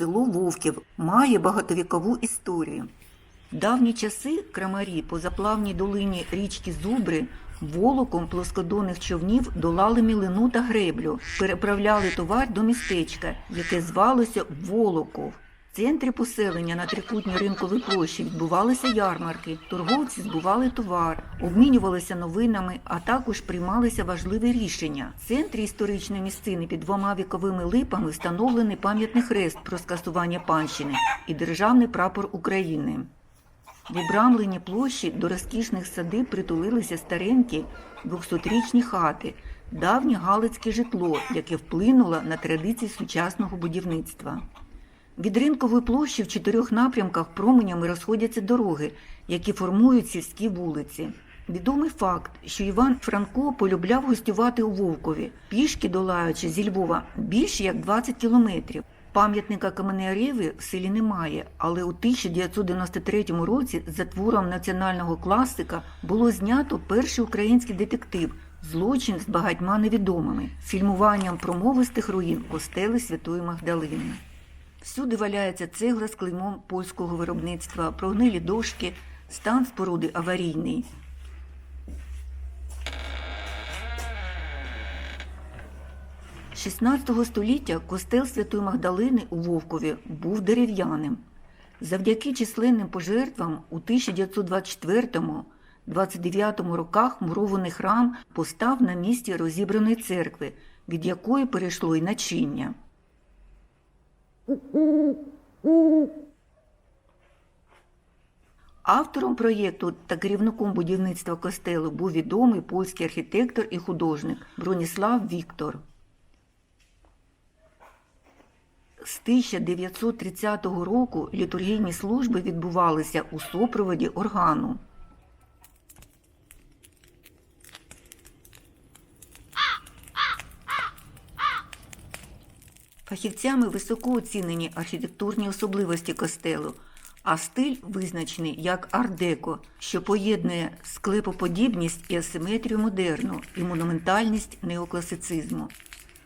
село Вовків має багатовікову історію. В давні часи крамарі по заплавній долині річки Зубри волоком плоскодонних човнів долали мілину та греблю, переправляли товар до містечка, яке звалося Волоков. В центрі поселення на трикутній ринковій площі відбувалися ярмарки, торговці збували товар, обмінювалися новинами, а також приймалися важливі рішення. В центрі історичної місцини під двома віковими липами встановлений пам'ятний хрест про скасування панщини і державний прапор України. В обрамленні площі до розкішних садиб притулилися старенькі 200-річні хати, давнє галицьке житло, яке вплинуло на традиції сучасного будівництва. Від ринкової площі в чотирьох напрямках променями розходяться дороги, які формують сільські вулиці. Відомий факт, що Іван Франко полюбляв гостювати у Вовкові, пішки долаючи зі Львова більше як 20 кілометрів. Пам'ятника Каменярєві в селі немає, але у 1993 році за твором національного класика було знято перший український детектив Злочин з багатьма невідомими, фільмуванням промовистих руїн костели Святої Магдалини. Всюди валяється цегла з клеймом польського виробництва, прогнилі дошки, стан споруди аварійний. З 16 століття костел Святої Магдалини у Вовкові був дерев'яним. Завдяки численним пожертвам у 1924-29 роках мурований храм постав на місці розібраної церкви, від якої перейшло й начиння. Автором проєкту та керівником будівництва костелу був відомий польський архітектор і художник Броніслав Віктор. З 1930 року літургійні служби відбувалися у супроводі органу. Фахівцями високо оцінені архітектурні особливості костелу, а стиль визначений як ар-деко, що поєднує склепоподібність і асиметрію модерну і монументальність неокласицизму.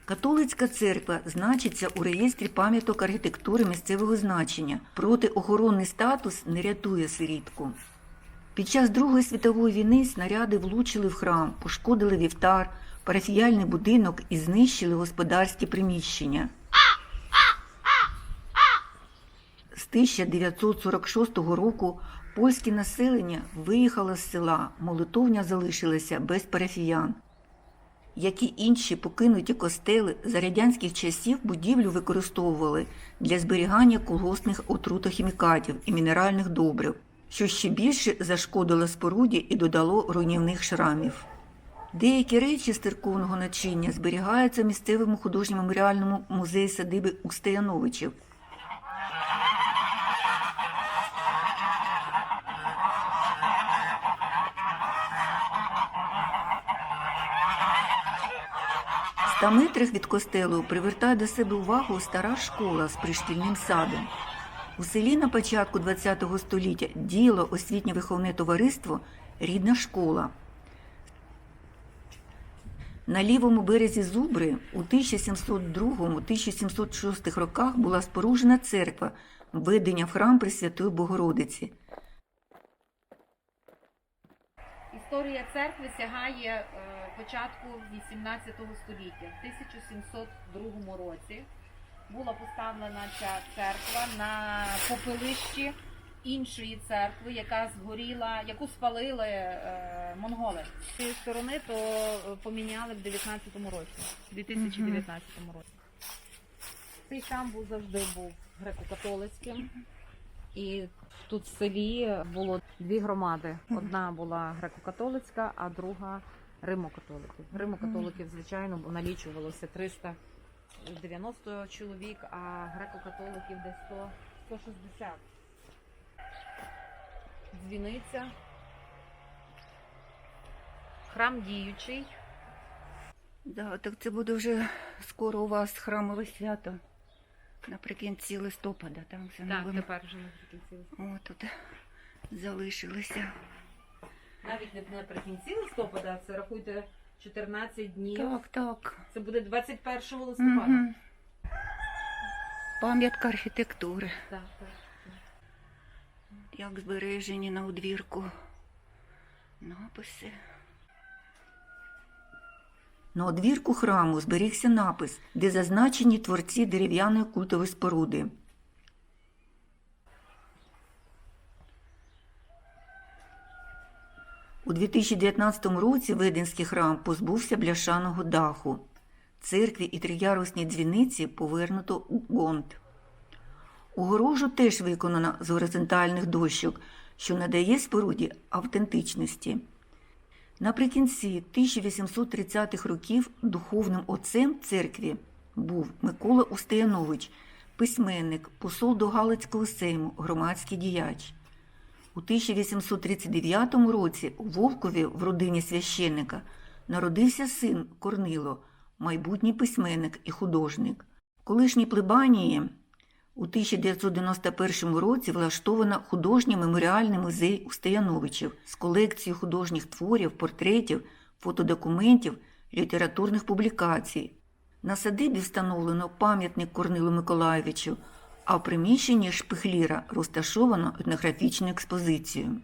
Католицька церква значиться у реєстрі пам'яток архітектури місцевого значення, проте охоронний статус не рятує сирітку. Під час Другої світової війни снаряди влучили в храм, пошкодили вівтар, парафіяльний будинок і знищили господарські приміщення. З 1946 року польське населення виїхало з села, молитовня залишилася без парафіян. Як і інші покинуті костели, за радянських часів будівлю використовували для зберігання колгоспних отрутохімікатів і мінеральних добрив, що ще більше зашкодило споруді і додало руйнівних шрамів. Деякі речі з церковного начиння зберігаються в місцевому художньому меморіальному музеї садиби Устаяновичів. 100 метрах від костелу привертає до себе увагу стара школа з пришкільним садом. У селі на початку ХХ століття діяло освітнє виховне товариство Рідна школа. На лівому березі Зубри у 1702-1706 роках була споруджена церква, введення в храм Пресвятої Богородиці. Історія церкви сягає е, початку 18 століття. В 1702 році була поставлена ця церква на попелищі іншої церкви, яка згоріла, яку спалили е, монголи. З цієї сторони то е, поміняли в 19-му році, в 2019 році. Цей храм був завжди був греко-католицьким. І тут в селі було дві громади. Одна була греко-католицька, а друга римо-католиків. Римо-католиків, звичайно, налічувалося 390 чоловік, а греко-католиків десь 100, 160. Дзвіниця. Храм діючий. Да, так це буде вже скоро у вас храмове свято. Наприкінці листопада, там все Так, новим. тепер вже наприкінці. О, тут залишилися. Навіть не наприкінці листопада, це рахуйте 14 днів. Так, так. Це буде 21 листопада. Мгм. Пам'ятка архітектури. Так, так. Як збережені на одвірку написи. На одвірку храму зберігся напис, де зазначені творці дерев'яної культової споруди. У 2019 році Веденський храм позбувся бляшаного даху. Церкві і триярусні дзвіниці повернуто у гонт. Огорожу теж виконана з горизонтальних дощок, що надає споруді автентичності. Наприкінці 1830-х років духовним отцем церкві був Микола Устаянович, письменник, посол до Галицького сейму, громадський діяч. У 1839 році у Вовкові в родині священника народився син Корнило, майбутній письменник і художник. В колишній плебанії у 1991 році влаштовано художній меморіальний музей Устаяновичів з колекцією художніх творів, портретів, фотодокументів, літературних публікацій. На садибі встановлено пам'ятник Корнилу Миколаєвичу, а в приміщенні шпихліра розташовано етнографічну експозицію.